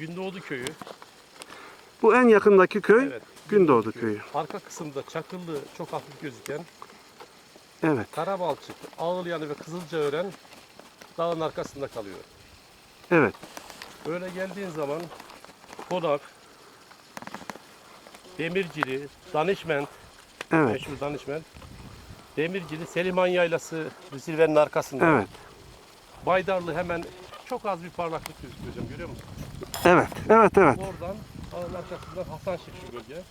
Gündoğdu köyü. Bu en yakındaki köy Evet. Gündoğdu köyü. Arka kısımda çakıllı çok hafif gözüken Evet. Karabalçık, Ağılyanı ve Kızılcaören dağın arkasında kalıyor. Evet. Böyle geldiğin zaman Konak, Demircili, Danişment, Evet. meşhur Danişment, Demircili, Seliman Yaylası zirvenin arkasında. Evet. Baydarlı hemen çok az bir parlaklık gözüküyor hocam görüyor musun? Evet. Evet. Evet. Oradan dağın arkasından Hasanşehir şu bölge.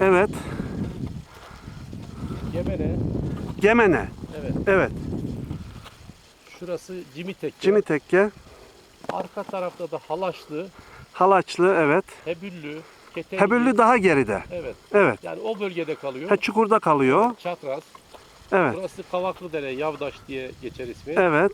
Evet. Gemene, Gemene. evet. Evet. Şurası Cimitek. Cimi Tekke. Arka tarafta da Halaşlı, Halaçlı. Evet. Hebüllü, Ketengi. Hebüllü daha geride. Evet. Evet. Yani o bölgede kalıyor. Ha, çukurda kalıyor. Çatraz. Evet. Burası Kavaklıdere, Yavdaş diye geçer ismi. Evet.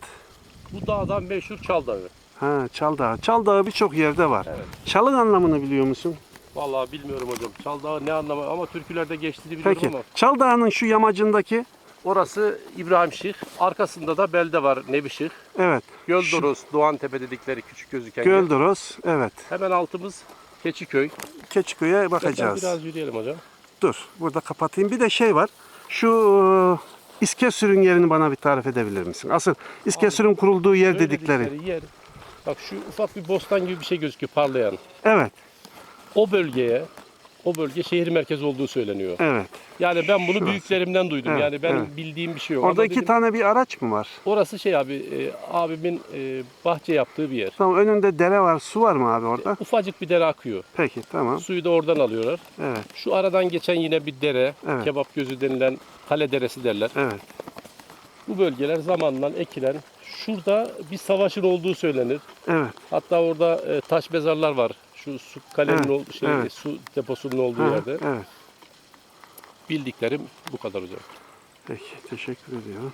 Bu dağdan meşhur Çal Dağı. Ha, Çal Dağı. Çal Dağı birçok yerde var. Evet. Çalın anlamını biliyor musun? Vallahi bilmiyorum hocam. Çal Dağı ne anlamı ama türkülerde geçtiğini biliyorum Peki. ama. Çal Dağı'nın şu yamacındaki Orası İbrahim Şık. Arkasında da belde var Nebi Şık. evet. Göldoros, Doğantepe dedikleri küçük gözüken yer. Göldoros. Evet. Hemen altımız Keçiköy. Keçiköy'e bakacağız. Biraz yürüyelim hocam. Dur. Burada kapatayım. Bir de şey var. Şu e, İskeçsür'ün yerini bana bir tarif edebilir misin? Asıl İskeçsür'ün kurulduğu yer Böyle dedikleri. yer. Bak şu ufak bir bostan gibi bir şey gözüküyor parlayan. Evet. O bölgeye o bölge şehir merkezi olduğu söyleniyor. Evet. Yani ben bunu Şurası. büyüklerimden duydum. Evet, yani benim evet. bildiğim bir şey yok. Orada Ama iki dedim, tane bir araç mı var? Orası şey abi e, abimin e, bahçe yaptığı bir yer. Tamam önünde dere var. Su var mı abi orada? Ufacık bir dere akıyor. Peki tamam. Suyu da oradan alıyorlar. Evet. Şu aradan geçen yine bir dere, Evet. kebap gözü denilen kale deresi derler. Evet. Bu bölgeler zamanla ekilen. Şurada bir savaşın olduğu söylenir. Evet. Hatta orada e, taş mezarlar var. Şu su kalenin Evet, ol- şey evet. su deposunun olduğu Ha, yerde. evet. Bildiklerim bu kadar hocam. Peki teşekkür ediyorum.